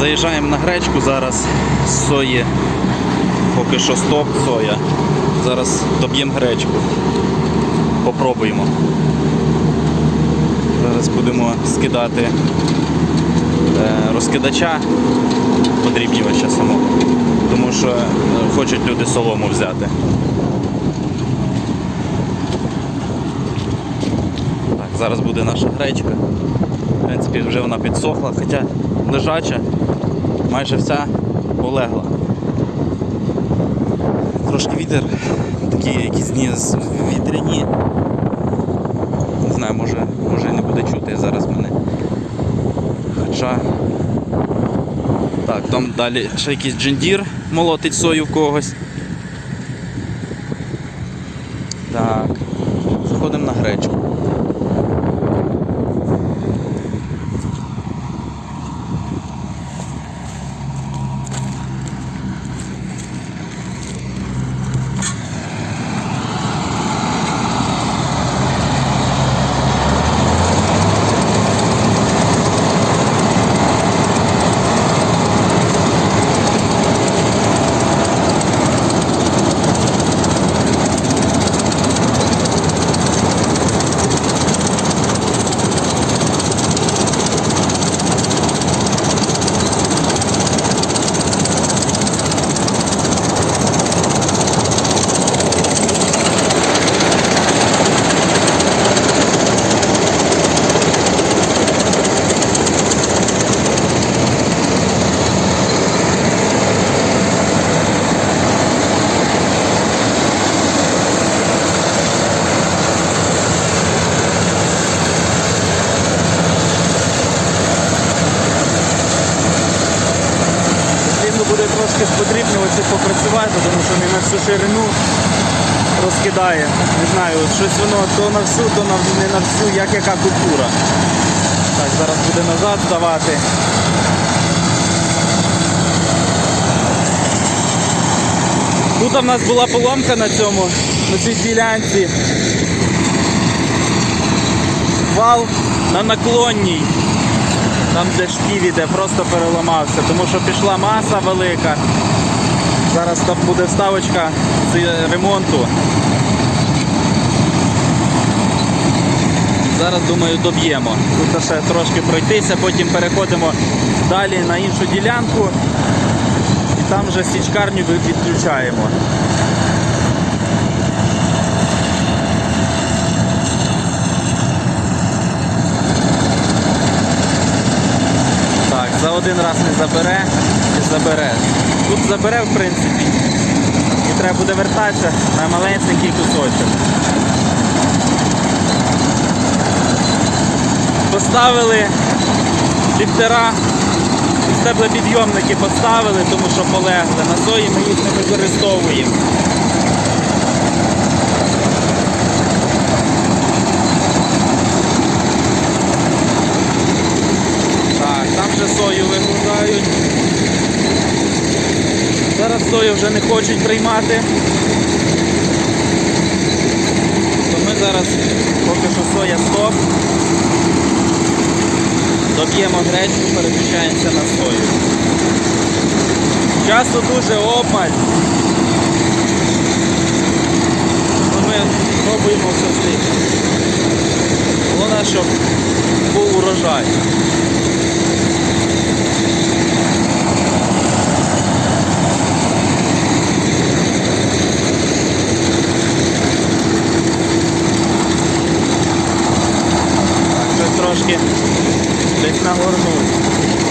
Заїжджаємо на гречку зараз з сої. Поки що стоп, соя. Зараз доб'ємо гречку. Попробуємо. Зараз будемо скидати е, розкидача подрібнювача самого. Тому що е, хочуть люди солому взяти. Так, зараз буде наша гречка. В принципі, вже вона підсохла, хоча лежача, майже вся полегла. Трошки вітер, такі якісь дні вітряні. Не знаю, може, може не буде чути зараз мене. Хоча. Так, там далі ще якийсь джендір молотить сою в когось. Так, заходимо на гречку. Потрібно трошки з подрібнювачем попрацювати, тому що не на всю ширину розкидає. Не знаю, щось воно то на всю, то на, не на всю, як яка культура. Так, зараз буде назад здавати. Тут в нас була поломка на цьому, на цій ділянці. Вал на наклонній. Там, де шпів іде, просто переламався, тому що пішла маса велика. Зараз там буде вставочка з ремонту. Зараз, думаю, доб'ємо. Тут ще трошки пройтися, потім переходимо далі на іншу ділянку і там вже січкарню відключаємо. Так, за один раз не забере, не забере. Тут забере, в принципі. І треба буде вертатися на маленький кусочок. Поставили ліфтера, стеблопідйомники поставили, тому що полегли. На сої ми їх не використовуємо. Так, там вже сою вигружають. Зараз сою вже не хочуть приймати. То ми зараз поки що соя стоп. Доб'ємо гречку, переключаємося на сою. Часу дуже обмаль. То ми пробуємо все встигнути. Головне, щоб був урожай. Так, щось трошки десь нагорнуть.